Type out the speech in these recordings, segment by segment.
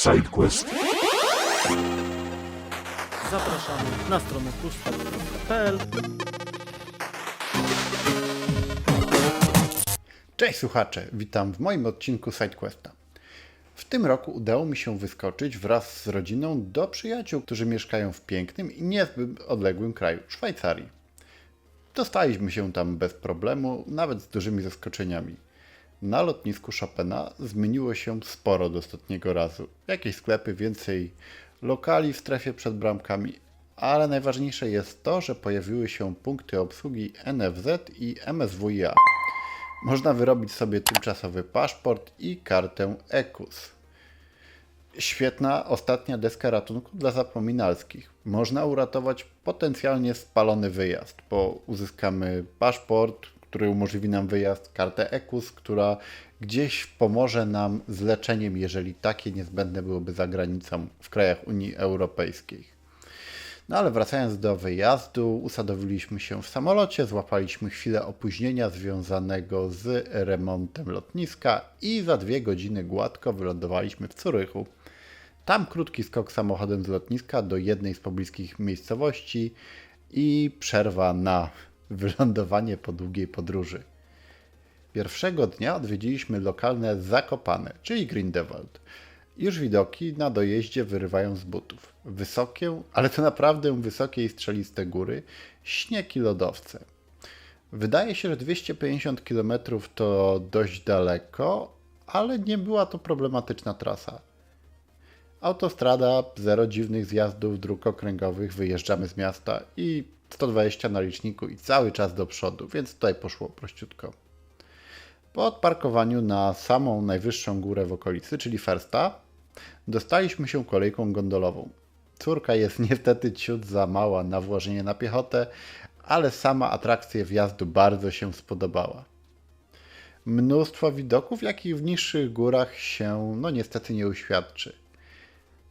SideQuest. Zapraszamy na stronę plusstart.pl Cześć słuchacze, witam w moim odcinku SideQuesta. W tym roku udało mi się wyskoczyć wraz z rodziną do przyjaciół, którzy mieszkają w pięknym i niezbyt odległym kraju Szwajcarii. Dostaliśmy się tam bez problemu, nawet z dużymi zaskoczeniami. Na lotnisku Chopina zmieniło się sporo do ostatniego razu. Jakieś sklepy, więcej lokali w strefie przed bramkami, ale najważniejsze jest to, że pojawiły się punkty obsługi NFZ i MSWiA. Można wyrobić sobie tymczasowy paszport i kartę EKUS. Świetna ostatnia deska ratunku dla zapominalskich. Można uratować potencjalnie spalony wyjazd, bo uzyskamy paszport, który umożliwi nam wyjazd, kartę EKUS, która gdzieś pomoże nam z leczeniem, jeżeli takie niezbędne byłoby za granicą w krajach Unii Europejskiej. No ale wracając do wyjazdu, usadowiliśmy się w samolocie, złapaliśmy chwilę opóźnienia związanego z remontem lotniska i za dwie godziny gładko wylądowaliśmy w Curychu. Tam krótki skok samochodem z lotniska do jednej z pobliskich miejscowości i przerwa na wylądowanie po długiej podróży. Pierwszego dnia odwiedziliśmy lokalne Zakopane, czyli Grindelwald. Już widoki na dojeździe wyrywają z butów. Wysokie, ale to naprawdę wysokie i strzeliste góry, śnieg i lodowce. Wydaje się, że 250 km to dość daleko, ale nie była to problematyczna trasa. Autostrada, zero dziwnych zjazdów dróg okręgowych, wyjeżdżamy z miasta i 120 na liczniku i cały czas do przodu, więc tutaj poszło prościutko. Po odparkowaniu na samą najwyższą górę w okolicy, czyli Fersta, dostaliśmy się kolejką gondolową. Córka jest niestety ciut za mała na włożenie na piechotę, ale sama atrakcja wjazdu bardzo się spodobała. Mnóstwo widoków, jakich w niższych górach się no niestety nie uświadczy.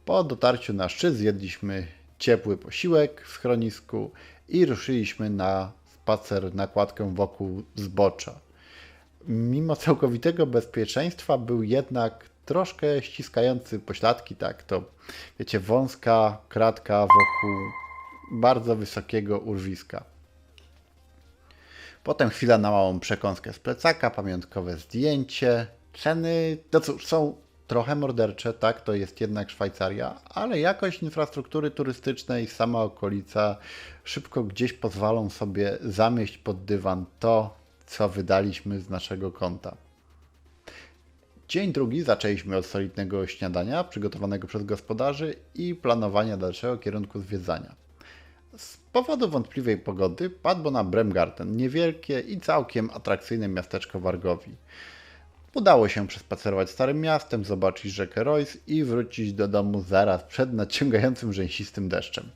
Po dotarciu na szczyt zjedliśmy ciepły posiłek w schronisku i ruszyliśmy na spacer na kładkę wokół zbocza mimo całkowitego bezpieczeństwa był jednak troszkę ściskający pośladki, tak, to wiecie, wąska kratka wokół bardzo wysokiego urwiska. Potem chwila na małą przekąskę z plecaka, pamiątkowe zdjęcie. Ceny, no cóż, są trochę mordercze, tak, to jest jednak Szwajcaria, ale jakość infrastruktury turystycznej, sama okolica szybko gdzieś pozwolą sobie zamieść pod dywan to, co wydaliśmy z naszego konta. Dzień drugi zaczęliśmy od solidnego śniadania przygotowanego przez gospodarzy i planowania dalszego kierunku zwiedzania. Z powodu wątpliwej pogody padło na Bremgarten, niewielkie i całkiem atrakcyjne miasteczko Wargowi. Udało się przespacerować starym miastem, zobaczyć rzekę Royce i wrócić do domu zaraz przed nadciągającym rzęsistym deszczem.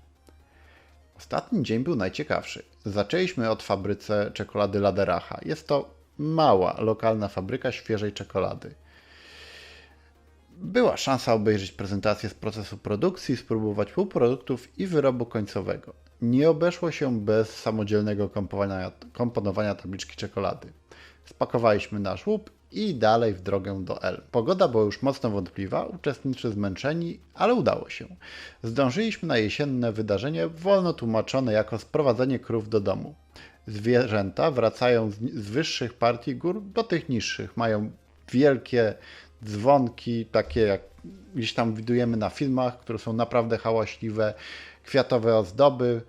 Ostatni dzień był najciekawszy. Zaczęliśmy od fabryce czekolady Laderacha. Jest to mała, lokalna fabryka świeżej czekolady. Była szansa obejrzeć prezentację z procesu produkcji, spróbować półproduktów i wyrobu końcowego. Nie obeszło się bez samodzielnego komponowania, komponowania tabliczki czekolady. Spakowaliśmy nasz łup i dalej w drogę do L. Pogoda była już mocno wątpliwa, uczestnicy zmęczeni, ale udało się. Zdążyliśmy na jesienne wydarzenie, wolno tłumaczone jako sprowadzenie krów do domu. Zwierzęta wracają z, wyższych partii gór do tych niższych. Mają wielkie dzwonki, takie jak gdzieś tam widujemy na filmach, które są naprawdę hałaśliwe, kwiatowe ozdoby.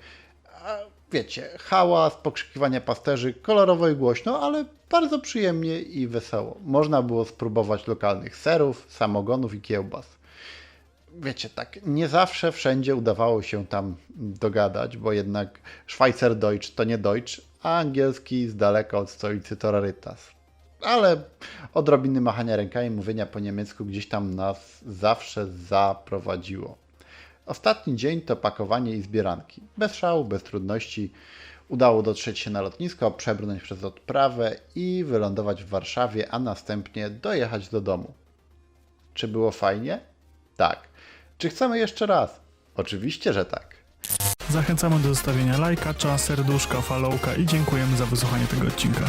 Wiecie, hałas, pokrzykiwania pasterzy, kolorowo i głośno, ale bardzo przyjemnie i wesoło. Można było spróbować lokalnych serów, samogonów i kiełbas. Wiecie, tak nie zawsze wszędzie udawało się tam dogadać, bo jednak Schweizerdeutsch to nie Deutsch, a angielski z daleka od stolicy to rarytas. Ale odrobiny machania rękami, mówienia po niemiecku gdzieś tam nas zawsze zaprowadziło. Ostatni dzień to pakowanie i zbieranki. Bez szału, bez trudności. Udało dotrzeć się na lotnisko, przebrnąć przez odprawę i wylądować w Warszawie, a następnie dojechać do domu. Czy było fajnie? Tak. Czy chcemy jeszcze raz? Oczywiście, że tak. Zachęcamy do zostawienia lajka, serduszka, followka i dziękujemy za wysłuchanie tego odcinka.